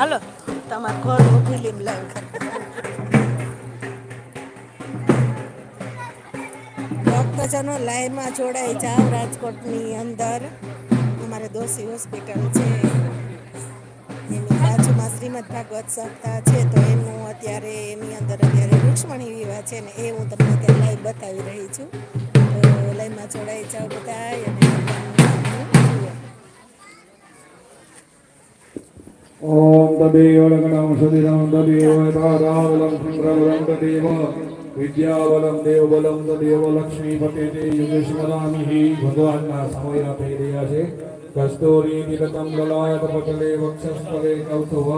હાલો તમારા ઘરનું film live ભક્તજનો લાઈનમાં જોડાઈ જાઓ રાજકોટની અંદર. અમારે દોશી હોસ્પિટલ છે. એની બાજુમાં શ્રીમદ ભાગવત સપ્તાહ છે, તો એનું અત્યારે, એની અંદર અત્યારે રૂક્ષ્મણી વિવાહ છે ને એ હું તમને અત્યારે લાઈવ બતાવી રહી છું. તો લાઈવમાં જોડાઈ જાઓ બધા અને ॐ तदेव लग्नं सुदिनं तदेव ताराबलं सुन्द्रबलं तदेव વિદ્યાબલમ દેવબલમ તદેવ લક્ષ્મીપતે તે યુગે સ્મરામિ ભગવાનના સમય આપી રહ્યા છે કસ્તૂરી નિલતમ લલાયત પટલે વક્ષસ્થલે કૌતુવ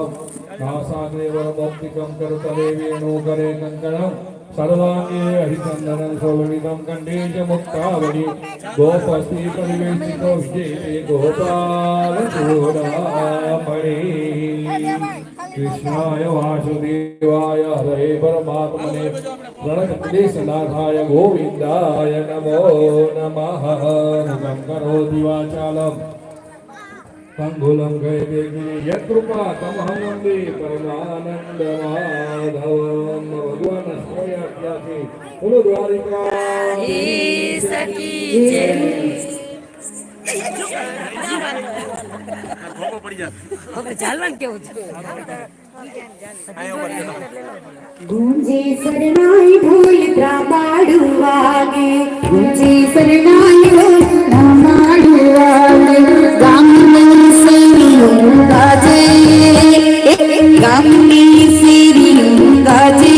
નાસાગ્રે વરદત્તિકમ કરતલે વેણુ કરે કંકણમ સર્વાંગે હરિચંદનં સોલવિદમ કંઠે ચ મુક્તાવળી ગોપસ્તી પરિવેશિતો વિજય ગોપાલ ચૂડામણી કૃષ્ણાય વાસુદેવાય હરે પરમાત્મને પ્રણતદેશનાથાય ગોવિંદાય નમો નમઃ મુખં કરોતિ વાચાલમ शङ्कुलं गैवेगिरि यत्कृपा तमहं वंदे परमानन्दमाधवं भगवान् अस्मयाख्यासि कुलु द्वारिका ही सकी गुंजी सरनाई भूल त्रापाडुवागे गूंजे सरनाई भूल त्रापाडुवागे காஜே கம்மி சிறியும் காஜே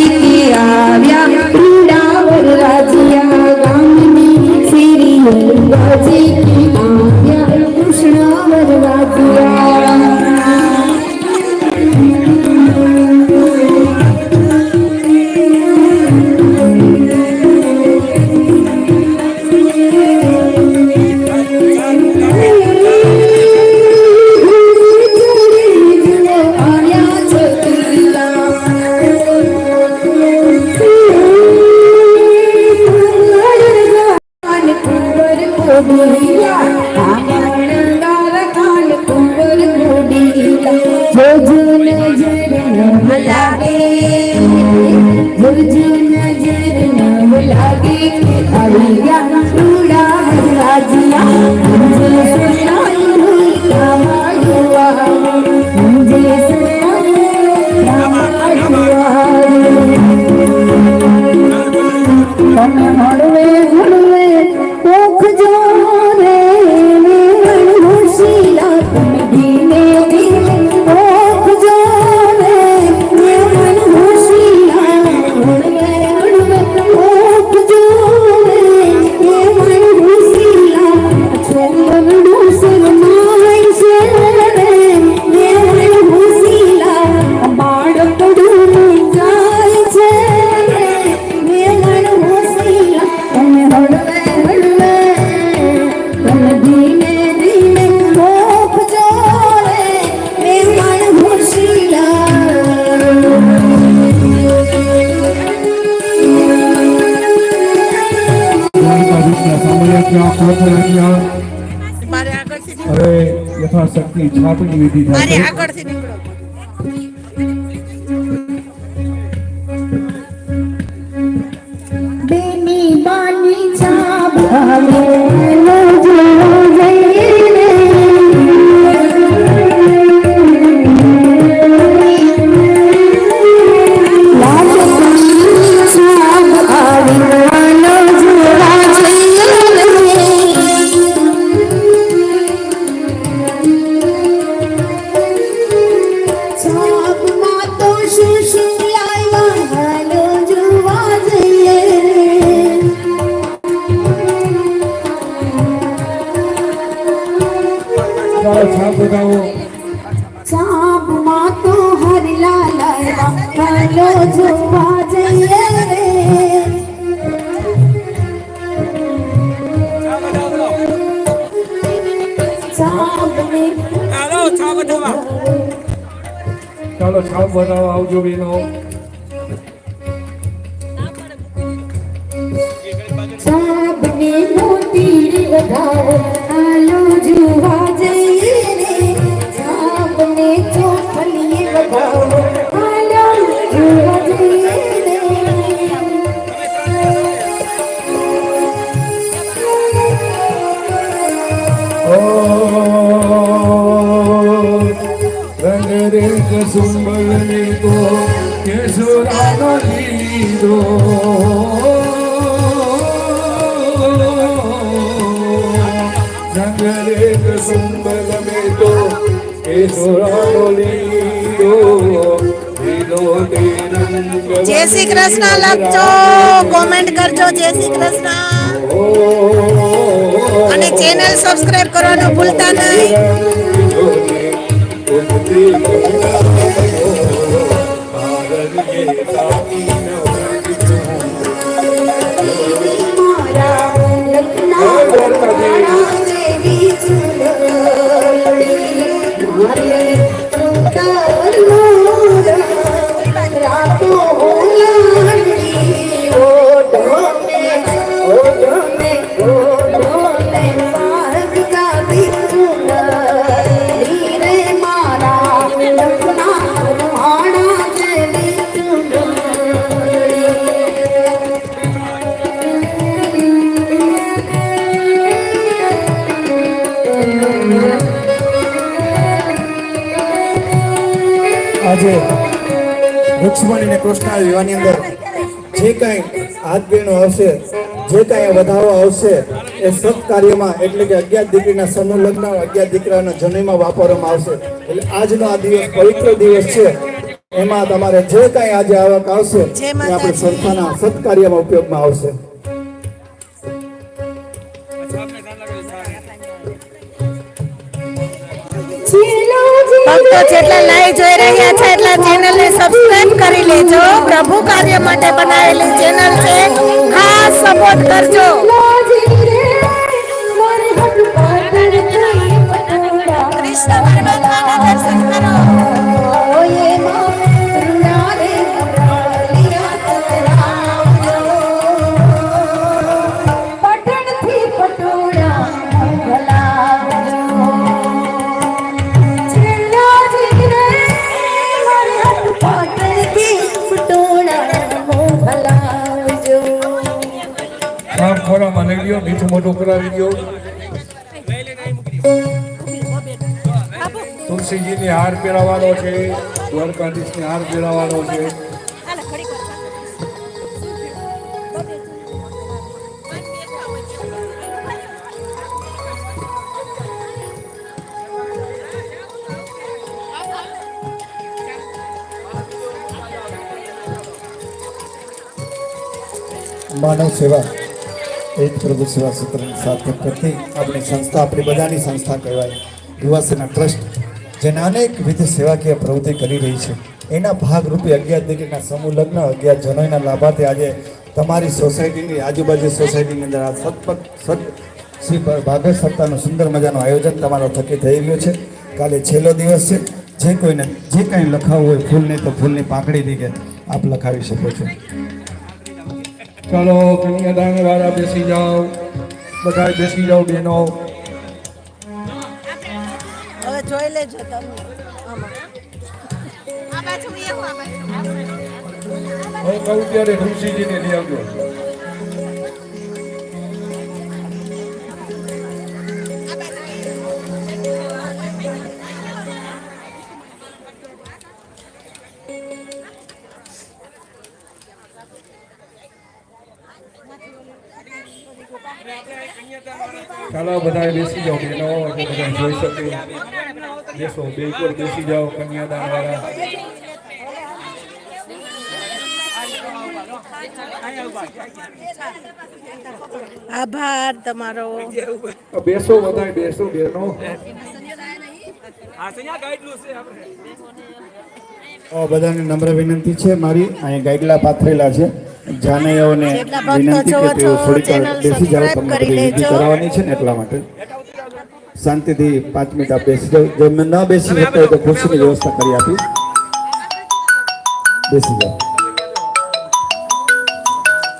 હવે યથાશક્તિ છાપની વિધિ થાય આગળથી નીકળો. બેની બાની છાપ હાલો જોવા જઈએ રે ચાલો છાપ બનાવો આવજો બેનો છાપને મોતી વધાવો જય શ્રી કૃષ્ણ લખજો કોમેન્ટ કરજો જય શ્રી કૃષ્ણ અને ચેનલ સબસ્ક્રાઇબ કરવાનું ભૂલતા નહીં. આજે રૂક્ષ્મણી અને કૃષ્ણના વિવાહની અંદર જે કાંઈ હાથ બેનો આવશે જે કાંઈ વધારો આવશે એ સત્કાર્યમાં એટલે કે અગિયાર દીકરીના સમૂહ લગ્ન અગિયાર દીકરાના જન્મમાં વાપરવામાં આવશે. એટલે આજનો આ દિવસ પવિત્ર દિવસ છે. એમાં તમારે જે કાંઈ આજે આવક આવશે એ આપણે. સંસ્થાના સત્કાર્યમાં ઉપયોગમાં આવશે. ભક્તો જેટલા લાઈવ જોઈ રહ્યા છે એટલા ચેનલને સબસ્ક્રાઇબ કરી લેજો. પ્રભુ કાર્ય માટે બનાવેલી ચેનલ છે. ખાસ સપોર્ટ કરજો. કૃષ્ણ દર્શન મોઢું કરાવી દો. તુલસીજીની હાર પહેરાવાનો છે દ્વારકાધીશની હાર પહેરાવાનો છે. માનવ સેવા. એ જ પ્રભુ સેવા સૂત્રની સાર્થક કરતી? આપણી સંસ્થા, આપણી બધાની સંસ્થા કહેવાય. યુવાસેના ટ્રસ્ટ, જેને અનેક વિવિધ સેવાકીય પ્રવૃત્તિ કરી રહી છે. એના ભાગરૂપે અગિયાર દીકરીના સમૂહ લગ્ન, અગિયાર જનોઈના લાભાર્થે આજે તમારી સોસાયટીની આજુબાજુ સોસાયટીની અંદર આ સતપથ, સત શ્રી ભાગવત સપ્તાહનું સુંદર મજાનું આયોજન તમારો થકી થઈ રહ્યું છે. કાલે છેલ્લો દિવસ છે. જે કોઈને, જે કાંઈ લખાવવું હોય ફૂલની તો ફૂલની પાંખડી દીકે આપ લખાવી શકો છો. ચાલો કન્યાદાન વાળા બેસી જાઓ. બધા બેસી જાઓ બહેનો હવે જોઈ લેજો તમે. હું કહું ત્યારે તુલસીજીને લઈ આવજો. ચાલો બધા બેસી જાઓ બહેનો બધા જોઈ શકે. બેસો બિલકુલ બેસી જાઓ કન્યાદાન વાળા આભાર તમારો. બેસો બધા બેસો બહેનો બધાને નમ્ર વિનંતી છે. મારી અહીંયા ગાઈડલા પાથરેલા છે. જાનૈયાઓને વિનંતી કે તેઓ છો, થોડીક બેસી જાઓ તમારે તમને વિધિ કરાવવાની છે ને એટલા માટે. શાંતિથી પાંચ મિનિટ આપ બેસી જાઓ. જો ન બેસી શકતા હોય તો ખુરશીની વ્યવસ્થા કરી આપી. બેસી જાઓ.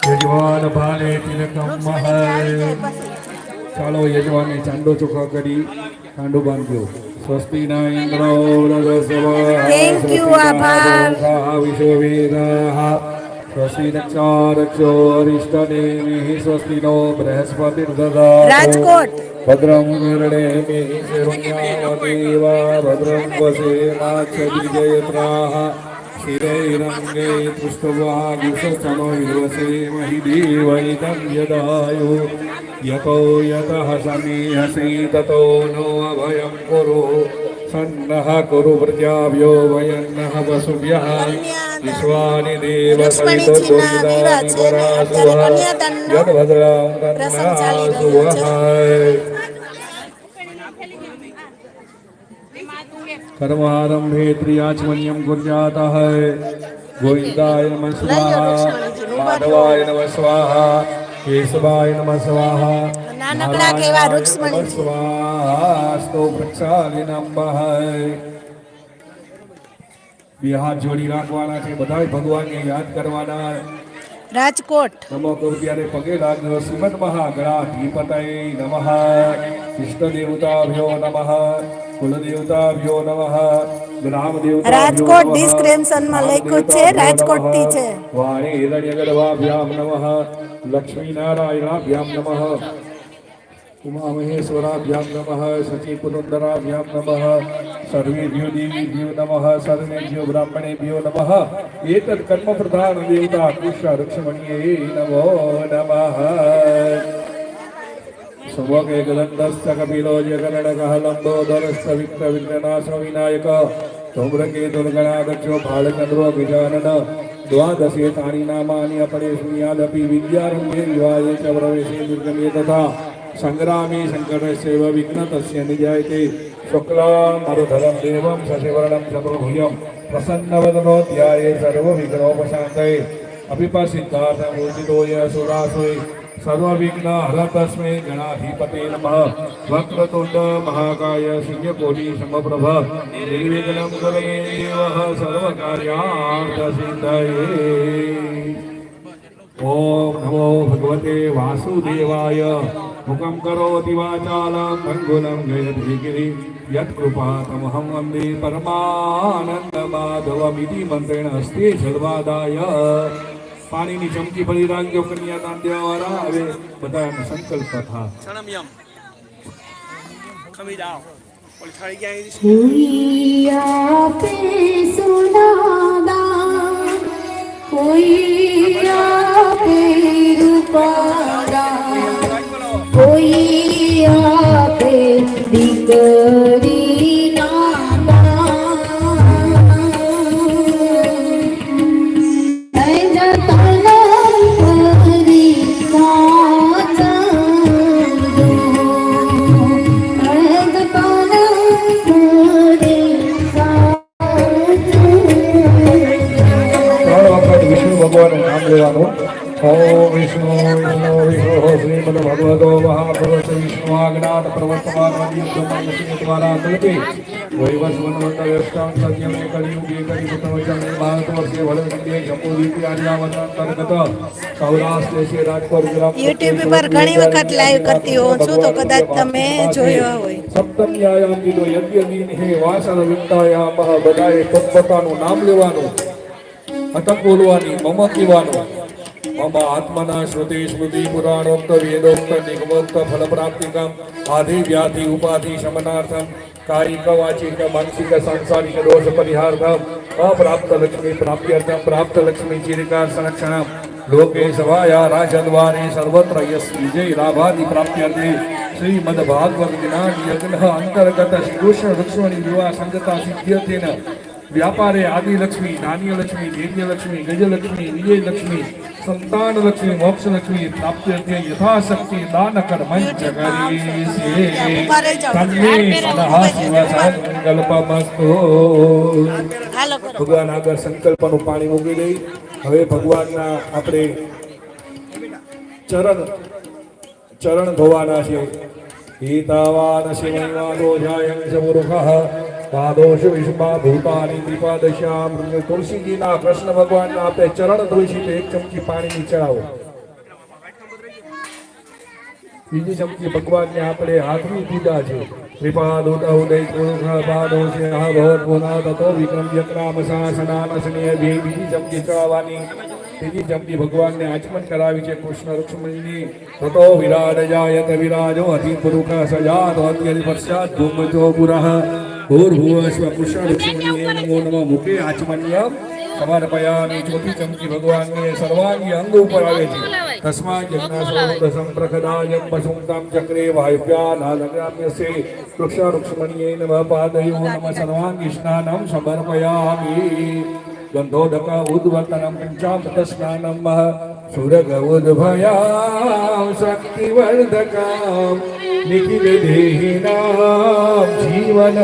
યજમાન ભાલે તિલકમ મહલ. ચાલો યજમાને ચાંદો ચોખા કરી કાંડો બાંધ્યો. સ્વસ્તિ ના ઇન્દ્રો રજસ્વ થેન્ક યુ આભાર. વિશ્વવેદાઃ રાજકોટ। ભદ્રમ ગરણે ભદ્રમ વસે માક્ષજયત્રા શિરૈરંગે પુષ્પવાગુષનો વિવસે મહી દેવૈતમ યદાયો યતો યત સમીહસી તતો નો અભયમ કુરુ સન્નઃ કુરુ પ્રજાવ્યો વયન્નઃ વસુભ્યઃ વિશ્વાની દેવ સહિત ગોવિંદાની પરા સુહા જડ ભદ્રામ કન્યા સુહાય કર્મારંભે ત્રિયાચમન્યમ ગુર્જાતા હૈ ગોવિંદાય નમ સ્વાહા માધવાય નમ સ્વાહા કેશવાય નમ સ્વાહા નાનકડા કેવા રુક્ષ્મણી સ્વાહા સ્તો પ્રક્ષાલિનાંબહાય બે હાથ જોડી રાખવાના છે. બધાય ભગવાનને યાદ કરવાના. રાજકોટ. નમો કરું પગે લાગ્યો શ્રીમદ મહાગણાધિપતય નમઃ. ઇષ્ટ દેવતાભ્યો નમઃ. કુલદેવતાભ્યો નમઃ. ગ્રામ દેવતા રાજકોટ ડિસ્ક્રિપ્શનમાં લખ્યું છે, રાજકોટથી છે. વાણી હિરણ્યગર્ભાભ્યામ નમઃ. લક્ષ્મી નારાયણાભ્યામ નમઃ. ઉમા મહેશ્વરાભ્યામ નમઃ સચી પુનંદરાભ્યામ નમઃ સર્વેભ્યો દેવીભ્યો નમઃ સર્વેભ્યો બ્રાહ્મણેભ્યો નમઃ એતદ કર્મ પ્રધાન દેવતા કૃષ્ણ રક્ષમણીએ નમો નમઃ સુભગે ગલંદસ્ય કપિલો જગનડકઃ લંબોદરસ્ય વિક્ર વિઘ્નનાશ વિનાયક ધૂમ્રકે દુર્ગણાગચ્છો ભાળચંદ્રો ગજાનન દ્વાદશે તાની નામાની અપરે શૂન્યાદપી વિદ્યારંભે વિવાહે ચ પ્રવેશે દુર્ગમે તથા సంగ్రామి సంకటస్యవ విఘ్నతస్య నిజాయతే శుక్లాం మరుధరం దేవం సశివరణం చతుర్భుజం ప్రసన్నవదనో ధ్యాయే సర్వవిఘ్నోపశాంతయే అభిపసిద్ధార్థమూర్తితో యసురాసుయ్ સર્વવિઘ્ન હર તસ્મે ગણાધિપતે નમઃ વક્રતુંડ મહાકાય સૂર્યકોટી સમપ્રભ નિર્વિઘ્નમ કરે દેવ સર્વકાર્યાર્થ સિદ્ધયે ઓમ નમો ભગવતે વાસુદેવાય હુકમ કરોતિ વાચાલં અંગુલં ગયતિ ગિરિ યત કૃપા તમહં વંદે પરમાનંદ માધવમિતિ મંત્રેણ હસ્તે સર્વાદાય પાણીની ચમચી ભરી રાખજો કન્યાદાન દેવાવાળા હવે બધા સંકલ્પ થા સણમ ખમી જાઓ નામ લેવાનું ઓમ વિષ્ણુ વિષ્ણુ વિષ્ણુ શ્રીમદ ભગવતો મહાભગવત વિષ્ણુ આજ્ઞાત પ્રવર્તમાન મધ્ય દ્વારા કલ્પે વૈવસ્વન સત્યમે કલિયુગે કલિપુત્ર ભારત વર્ષે વલંદે જંબુદ્વીપે આર્યાવરણ અંતર્ગત સૌરાષ્ટ્ર દેશે રાજકોટ જિલ્લા યુટ્યુબ પર ઘણી વખત લાઈવ કરતી હોઉં છું, તો કદાચ તમે જોયા હોય. સપ્તમ્યાયામ કીધું યજ્ઞ હે વાસન વિંતાયામ બધાએ પોતપોતાનું નામ લેવાનું. અટક બોલવાની મમ કીવાનું મમ આત્મના શ્રુતિ સ્મૃતિ પુરાણોક્ત વેદોક્ત નિગમોક્ત ફલ પ્રાપ્તિકમ આધિ વ્યાધિ ઉપાધિ શમનાર્થમ કાયિક વાચિક માનસિક સાંસારિક દોષ પરિહાર્થમ અપ્રાપ્ત લક્ષ્મી પ્રાપ્યર્થમ પ્રાપ્ત લક્ષ્મી ચિરિકા સંરક્ષણમ. લોકે સભાયા રાજદ્વારે સર્વત્ર યસ વિજય લાભાદિ પ્રાપ્યર્થે શ્રીમદ ભાગવત જ્ઞાન યજ્ઞ અંતર્ગત શ્રી કૃષ્ણ રુક્ષ્મણી વિવાહ સંગતા સિદ્ધ્યથેન. વ્યાપારે આદિલક્ષ્મી નાન્યલક્ષ્મી દેવ્યલક્ષ્મી ગજલક્ષ્મી વિજયલક્ષ્મી સંતાન લક્ષ્મી મોક્ષ લક્ષ્મી પ્રાપ્ત યથાશક્તિ દાન કર્મંચ કરીશે તન્મે સદા શિવ સંકલ્પમસ્તુ હાલો કરો. ભગવાન આગળ સંકલ્પનું પાણી મૂકી દઈ. હવે ભગવાનના આપણે ચરણ ચરણ ધોવાના છે. હિતાવાન શિવૈવાદો જાયં સમુરુખઃ કૃષ્ણ ભગવાનના આપણે ચરણ ધોઈ એક ચમચી પાણીની ચડાવો બીજી ચમચી ભગવાનને આપણે હાથની દીધા છે શ્રીપાદોટ ઉદય બીજી ચમચી ચડાવવાની ભગવાનને આચમન કરાવી છે કૃષ્ણ રૂક્ષ્મણીની તતો વિરાટ જાયત વિરાજો ભૂર્ભુવ સ્વ કૃષ્ણ રૂક્ષ્મણીએ નમો નમઃ મુખે આચમન્યમ પયાની ચોથી ચમકી ભગવાનને સર્વાંગી અંગ ઉપર આવે છે. તસ્મા જગ્નાસો સંપ્રખદાયમ વસુંતામ ચક્રે વાયુપ્યા નાદગ્રામ્યસે વૃક્ષ રૂક્ષ્મણીએ નમ પાદયો નમ સર્વાંગી સ્નાનમ સમર્પયામિ. ગંધોદક ઉદ્વર્તનમ પંચામૃત સ્નાનમ સુરગ ઉદ્ભયામ શક્તિવર્ધકામ નિખિલ દેહિનામ જીવન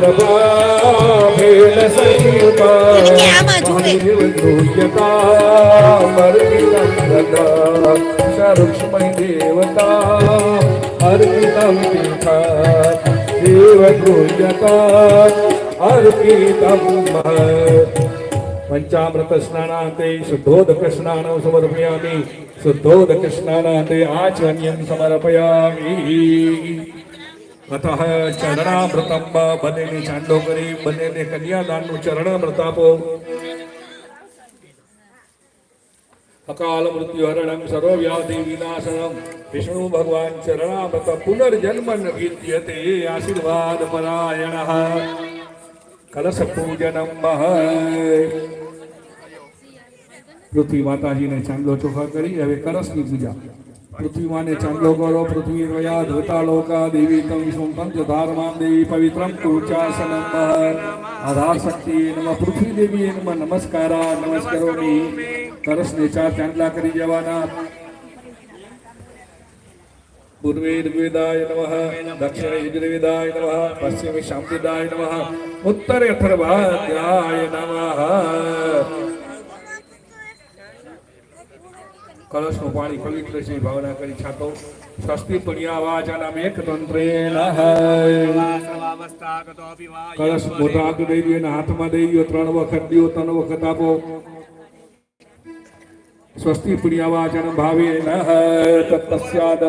પ્રભાભેન સંયુતા રૂક્ષ્મણી દેવતા અર્પિતમ તીર્થા अर्पितं અર્પિતમ પંચામૃત સ્નાનાંતે શુદ્ધોદક સ્નાનમ સમર્પયામિ શુદ્ધોદક સ્નાનાંતે આચરણ્યમ સમર્પયામિ અતઃ ચરણામૃતમ બંનેને ચાંદો કરી બંનેને કન્યાદાનનું ચરણામૃત આપો અકાલ મૃત્યુ હરણમ સર્વવ્યાધિ વિનાશનમ વિષ્ણુ ભગવાન ચરણામૃત પુનર્જન્મ વિદ્યતે આશીર્વાદ પરાયણ કલશ પૂજનમ પૃથ્વી માતાજીને ચાંદલો ચોખા કરી, હવે કલશની પૂજા. પૃથ્વી માને ચાંદલો કરો પૃથ્વી વયા ધૃતા લોકા, દેવી તમ વિષ્ણુ પંચ ધારમામ દેવી પવિત્રમ કુચાસનમ આધાર શક્તિ નમ પૃથ્વી દેવી નમ નમસ્કારા, નમસ્કારોની. કળશને ચાર ચાંદલા કરી જવાના પૂર્વે ઋગ્વેદાય નમઃ, દક્ષિણે યજુર્વેદાય નમઃ, પશ્ચિમે શાંતિદાય નમઃ, ઉત્તરે અથર્વાદ્યાય નમઃ કળશનું પાણી પવિત્ર છે ભાવના કરી છાતો સ્વસ્તિ પુણ્યા વાચાનામ એક તંત્રેણ કળશ મોટા દઈ દો હાથમાં દઈ દો ત્રણ વખત દો ત્રણ વખત આપો. સ્વસ્તિ પુણ્યા વાચન ભાવે ન તત્પશ્ચાદ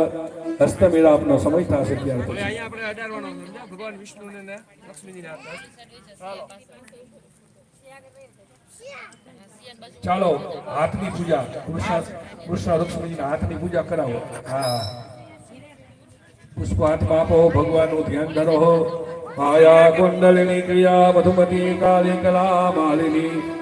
હસ્તમેળા આપનો સમય થશે ત્યાર ભગવાન વિષ્ણુને લક્ષ્મીજીને હાથ. ચાલો. ચાલો, હાથની પૂજા કૃષ્ણ કૃષ્ણ હાથની પૂજા કરાવો. હા. પુષ્પ હાથમાં આપો, ભગવાનનું ધ્યાન ધરો. માયા કુંડલિની ક્રિયા, મધુમતી કાલી કલા, માલિની.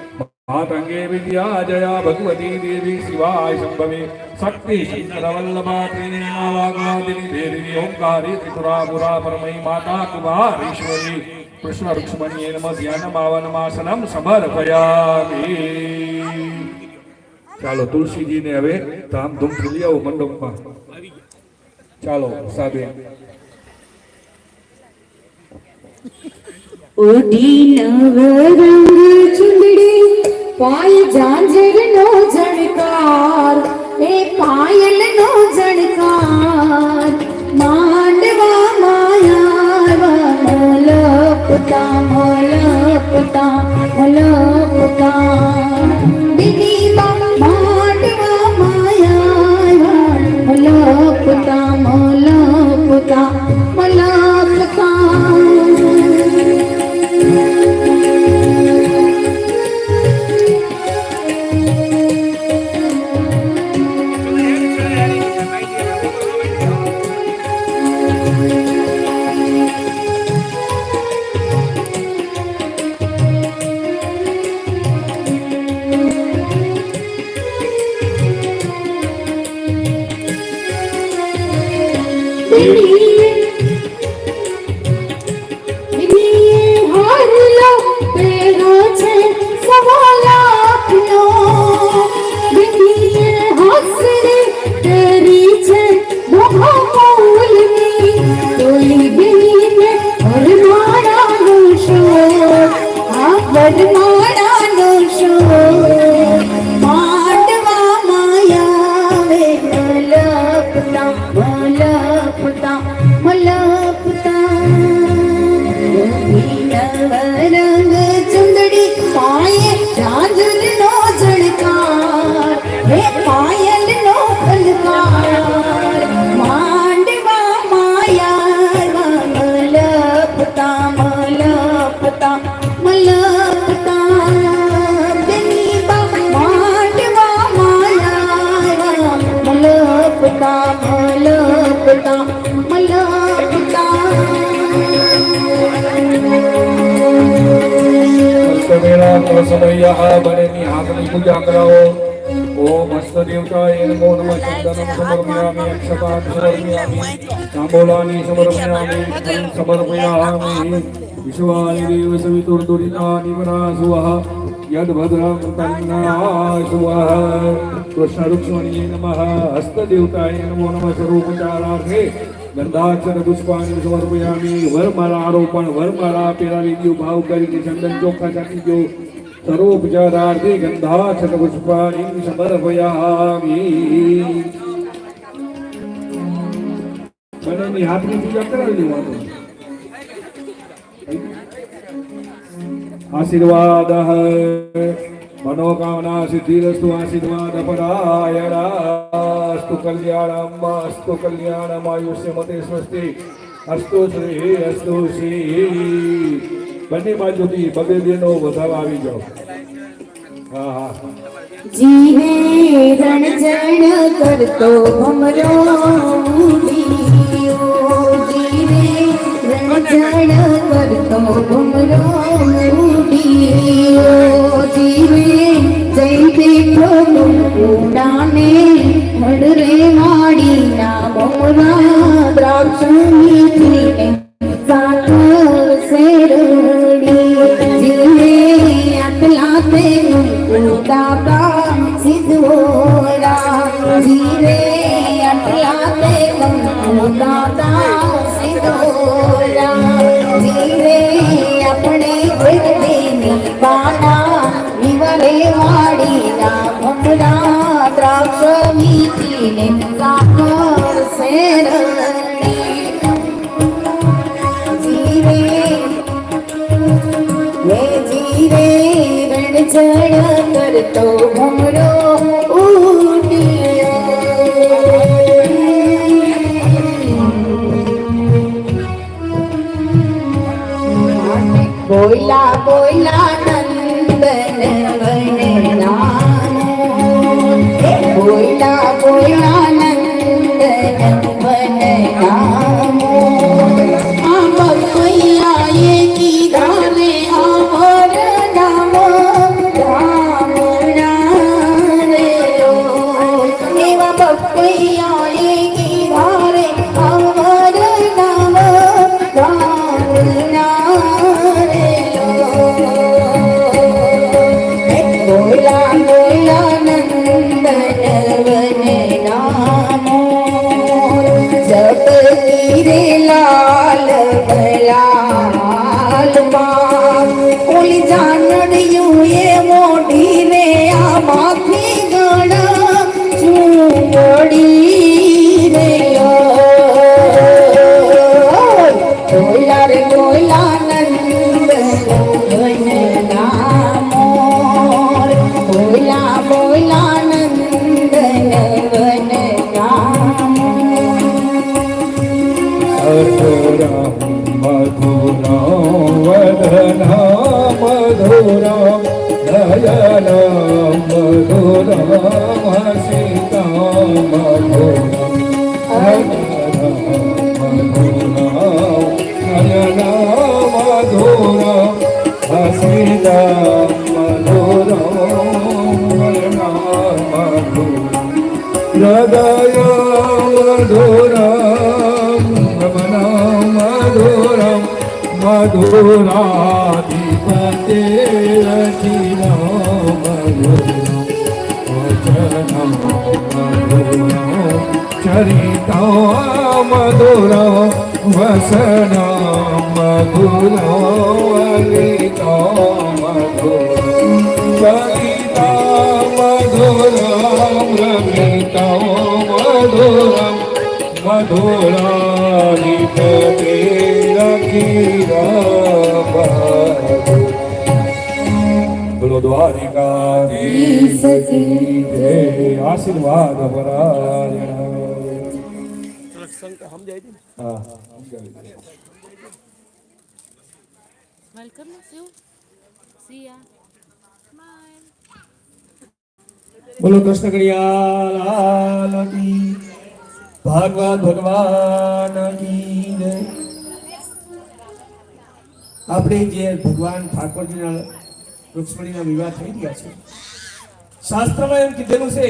માતંગે વિદ્યા જયા, ભગવતી દેવી શિવાય સંભવે. શક્તિ શંકરવલ્લભા ત્રિનાવાગાદિની દેવી ઓંકારી, ત્રિપુરા પુરા પરમઈ માતા કુમારેશ્વરી. કૃષ્ણ રૂક્ષ્મણીએ નમ ધ્યાન માવનમાસનમ સમર્પયામિ. ચાલો તુલસીજીને હવે ધામધૂમથી લઈ આવો મંડપમાં. ચાલો સાબે ઓઢી નવ રંગ ચુંદડી પાય જાંજર નો જણકાર એ પાયલ નો જણકાર માંડવા મલપતા મલપતા મલપતા દિલીમાં માંડવા માયા મલપતા મલપતા સમય બનેની હાથની પૂજા કરાવો. ઓમ હસ્ત દેવતાય નમો નમઃ ચંદનમ સમર્પયામિ વરમાળા આરોપણ વરમાળા દઉં ભાવ કરીને ચંદન ચોખ્ખા ચાકી દો સર્વોપચારાર્થે ગંધાક્ષર પુષ્પાણી સમર્પયામિ બંનેની હાથની પૂજા કરાવી દેવાનું આશીર્વાદ મનોકામના સિદ્ધિરસ્તુ આશીર્વાદ પરાયણાસ્તુ કલ્યાણમ અસ્તુ કલ્યાણમ આયુષ્ય મતે સ્વસ્તિ અસ્તુ શ્રી અસ્તુ શ્રી બંને બાજુથી બબે બેનો વધારો આવી જાઓ હા જીવે રણજણ કરતો ભમરો રણજણ કરતો ભમરો. જીવે જઈ બેઠો ઉડાને હડરે માડીના ભમરા દ્રાક્ષ મીઠીને દાદા સિદ્ધોરા કરતો ભમરો બોલા મધુરમ રમણ મધુરમ મધુરાધિપતે રચિન મધુરમ ચરિત મધુર વસન મધુર વલિત મધુર મધુરાધિપતે રખીરા બોલો દ્વારિકા આશીર્વાદ પરાયણ સમજાય છે ને હા સમજાવી દે. Welcome to you. See ya. Smile. બોલો કૃષ્ણ કનૈયા લાલ કી ભાગવત ભગવાન કી આપણે જે ભગવાન ઠાકોરજીના રૂક્ષ્મણીના વિવાહ થઈ રહ્યા છે, શાસ્ત્રમાં એમ કીધેલું છે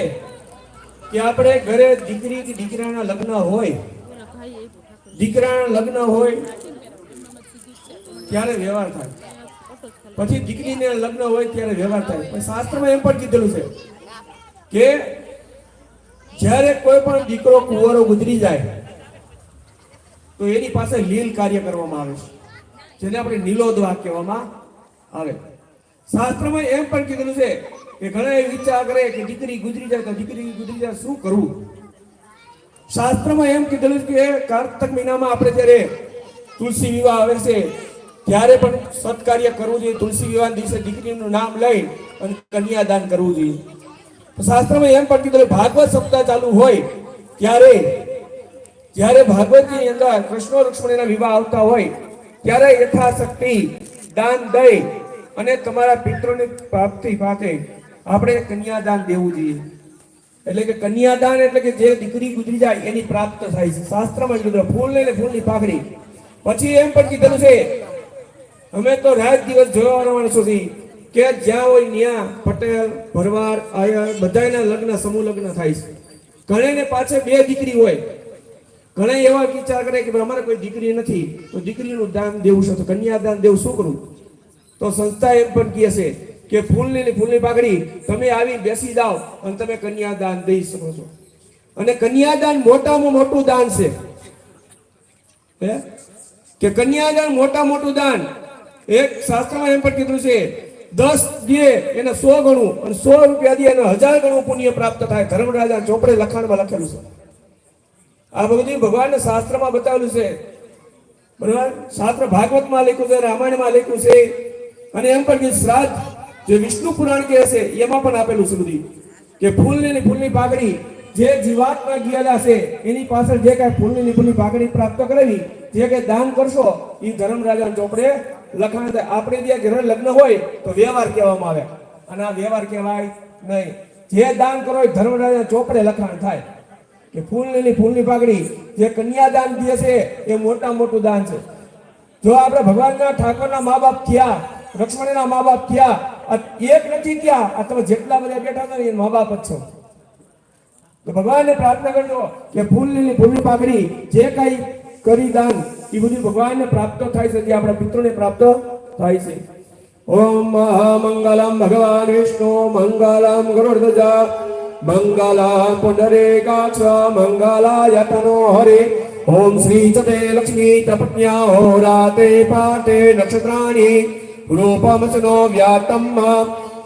કે આપણે ઘરે દીકરી કે દીકરાના લગ્ન હોય, દીકરાના લગ્ન હોય, ત્યારે વ્યવહાર થાય. પછી દીકરીને લગ્ન હોય, ત્યારે વ્યવહાર થાય. પણ શાસ્ત્રમાં એમ પણ કીધેલું છે કે જ્યારે કોઈ પણ દીકરો કુંવરો ગુજરી જાય, તો એની પાસે લીલ કાર્ય કરવામાં આવે છે. જેને આપણે નીલોદવા કહેવામાં આવે. શાસ્ત્રમાં એમ પણ કીધેલું છે કે ઘણા વિચાર કરે કે દીકરી ગુજરી જાય તો દીકરી ગુજરી જાય, શું કરવું? શાસ્ત્રમાં એમ કીધેલું છે કે કાર્તક મહિનામાં આપણે જ્યારે તુલસી વિવાહ આવે છે, ત્યારે પણ સત્કાર્ય કરવું જોઈએ. તુલસી વિવાહ દિવસે દીકરીનું નામ લઈ અને કન્યાદાન કરવું જોઈએ. શાસ્ત્રમાં એમ કીધું ભાગવત સપ્તાહ ચાલુ હોય ત્યારે, જ્યારે ભાગવતની અંદર કૃષ્ણ રૂક્ષ્મણીના વિવાહ આવતા હોય, ત્યારે યથાશક્તિ, દાન દઈ અને તમારા પિત્રોની પ્રાપ્તિ પાસે આપણે કન્યાદાન દેવું જોઈએ. એટલે કે કન્યાદાન એટલે કે જે દીકરી ગુજરી જાય એની પ્રાપ્ત થાય છે. શાસ્ત્રમાં કીધું, ફૂલ ને ફૂલની પાઘડી. પછી એમ પણ કીધેલું છે, અમે તો રાત દિવસ જોવાના માણસો છીએ. કે જ્યાં હોય ત્યાં પટેલ, ભરવાડ, આયર બધાના લગ્ન, સમૂહ લગ્ન થાય છે. ઘણાને પાછળ બે દીકરી હોય. ઘણા એવા વિચાર કરે કે અમારે કોઈ દીકરી નથી, તો દીકરીનું દાન દેવું છે. તો કન્યાદાન દેવું શું કરું? તો સંસ્થા એમ પણ કહે છે કે ફૂલની ફૂલની પાઘડી તમે આવી બેસી જાઓ અને તમે કન્યાદાન દઈ શકો છો. અને કન્યાદાન મોટામાં મોટું દાન છે. કે કન્યાદાન મોટા મોટું દાન. એક શાસ્ત્રમાં એમ પણ કીધું છે દસ દે એને સો ગણું અને સો રૂપિયા દે એને હજાર ગણું પુણ્ય પ્રાપ્ત થાય. ધર્મરાજા ચોપડે લખાણમાં લખેલું છે. આ બધું ભગવાનને શાસ્ત્રમાં બતાવેલું છે. બરાબર શાસ્ત્ર ભાગવતમાં લખ્યું છે, રામાયણમાં લખ્યું છે. અને એમ પણ કે શ્રાદ્ધ જે વિષ્ણુ પુરાણ કહે છે, એમાં પણ આપેલું છે બધું. કે ફૂલની ને ફૂલની પાઘડી જે જીવાતમાં ગયેલા છે, એની પાછળ જે કાંઈ ફૂલની ફૂલની પાઘડી પ્રાપ્ત કરેલી જે કાંઈ દાન કરશો એ ધર્મરાજા ચોપડે લખાણ થાય આપણે ત્યાં ઘરે લગ્ન હોય તો વ્યવહાર કહેવામાં આવે. અને આ વ્યવહાર કહેવાય નહીં. જે દાન કરો એ ધર્મરાજા ચોપડે લખાણ થાય. કે ફૂલની ફૂલની પાઘડી, જે કન્યાદાન દે છે, એ મોટા મોટું દાન છે. જો આપણે ભગવાનના ઠાકોરના મા બાપ થયા, લક્ષ્મણના મા બાપ થયા એક નથી થયા, આ તમે જેટલા બધા બેઠા છો ને એ મા બાપ જ છો. તો ભગવાનને પ્રાર્થના કરજો કે ફૂલની ફૂલની પાઘડી, જે કઈ કરી દાન. એ બધું ભગવાનને પ્રાપ્ત થાય છે, જે આપણા પિત્રોને પ્રાપ્ત થાય છે. ઓમ મહામંગલમ ભગવાન વિષ્ણુ, મંગલમ ગરુડધજા, મંગલમ પુંડરીકાક્ષ મંગલાય તનો હરે. ઓમ શ્રી ચતે લક્ષ્મી તપત્ન્યા હોરાતે પાટે નક્ષત્રાણી. રૂપમસનો વ્યાતમ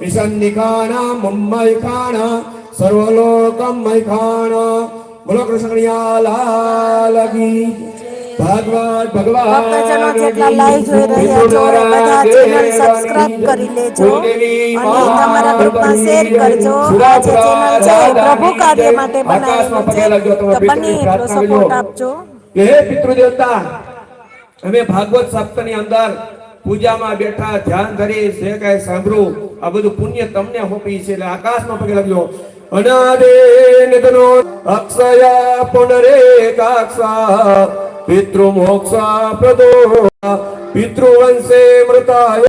ઈશન્નિકાણા મુમ્મૈખાણા સર્વલોકમૈખાણા બોલો કૃષ્ણ કનૈયા ભાગવત ભગવાન ભક્તજનો જેટલા લાઈવ જોઈ રહ્યા છો બધા ચેનલ સબસ્ક્રાઇબ કરી લેજો. અને તમારા ગ્રુપમાં શેર કરજો. આ જે ચેનલ છે પ્રભુ કાર્ય માટે બનાવેલું છે. તો બને એટલો સપોર્ટ આપજો. હે પિતૃદેવતા અમે ભાગવત સપ્તાહની અંદર પૂજામાં બેઠા ધ્યાન ધરી જે કઈ સાંભળું આ બધું પુણ્ય તમને હોપી છે. એટલે આકાશમાં પગે લાગ્યો. અનાદે નિધનો અક્ષયા પુનરે पितृमोक्षा प्रदो पितृवंशे मृताय